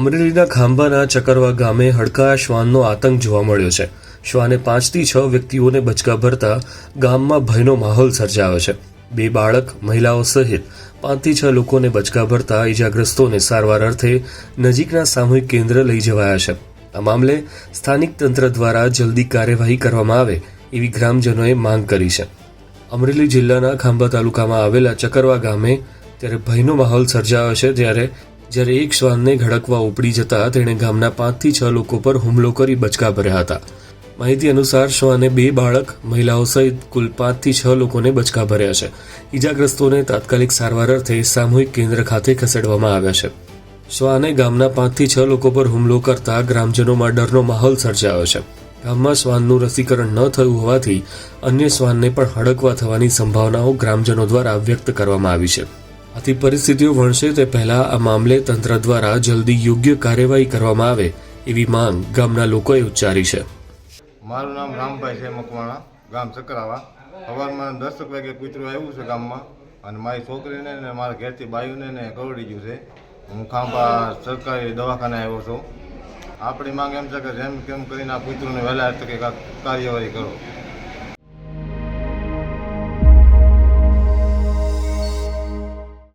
અમરેલીના ખાંભાના ચકરવા ગામે હડકા શ્વાનનો આતંક જોવા મળ્યો છે. શ્વાને પાંચથી છ વ્યક્તિઓને બચકા ભરતા ગામમાં ભયનો માહોલ સર્જાયો છે. બે બાળક, મહિલાઓ સહિત પાંચથી છ લોકોને બચકા ભરતા ઇજાગ્રસ્તોને સારવાર અર્થે નજીકના સામૂહિક કેન્દ્ર લઈ જવાયા છે. આ મામલે સ્થાનિક તંત્ર દ્વારા જલ્દી કાર્યવાહી કરવામાં આવે એવી ગ્રામજનોએ માંગ કરી છે. અમરેલી જિલ્લાના ખાંભા તાલુકામાં આવેલા ચકરવા ગામે ત્યારે ભયનો માહોલ સર્જાયો છે ત્યારે જ્યારે એક શ્વાનને ઘડકવા ઉપડી જતા તેણે ગામના પાંચથી છ લોકો પર હુમલો કરી બચકા ભર્યા હતા. માહિતી અનુસાર શ્વાને બે બાળક, મહિલાઓ સહિત કુલ પાંચથી છ લોકોને બચકા ભર્યા છે. ઈજાગ્રસ્તોને તાત્કાલિક સારવાર અર્થે સામૂહિક કેન્દ્ર ખાતે ખસેડવામાં આવ્યા છે. શ્વાને ગામના પાંચથી છ લોકો પર હુમલો કરતા ગ્રામજનોમાં ડરનો માહોલ સર્જાયો છે. ગામમાં શ્વાનનું રસીકરણ ન થયું હોવાથી અન્ય શ્વાનને પણ હડકવા થવાની સંભાવનાઓ ગ્રામજનો દ્વારા વ્યક્ત કરવામાં આવી છે. આથી પરિસ્થિતિઓ વણશે તે પહેલા આ મામલે તંત્ર દ્વારા જલ્દી યોગ્ય કાર્યવાહી કરવામાં આવે એવી માંગ ગામના લોકોએ ઉચ્ચારી છે. મારું નામ રામભાઈ છે મકવાણા, ગામ સકરાવા. સવારમાં દસ વાગે કૂતરું આવ્યું છે ગામમાં અને મારી છોકરીને ને મારા ઘેરથી બાયુને ને કરડી ગયું છે. હું ખાંભા સરકારી દવાખાને આવ્યો છું. આપણી માંગ એમ છે કે જેમ કેમ કરીને આ કૂતરુંને વહેલા તકે કાર્યવાહી કરો.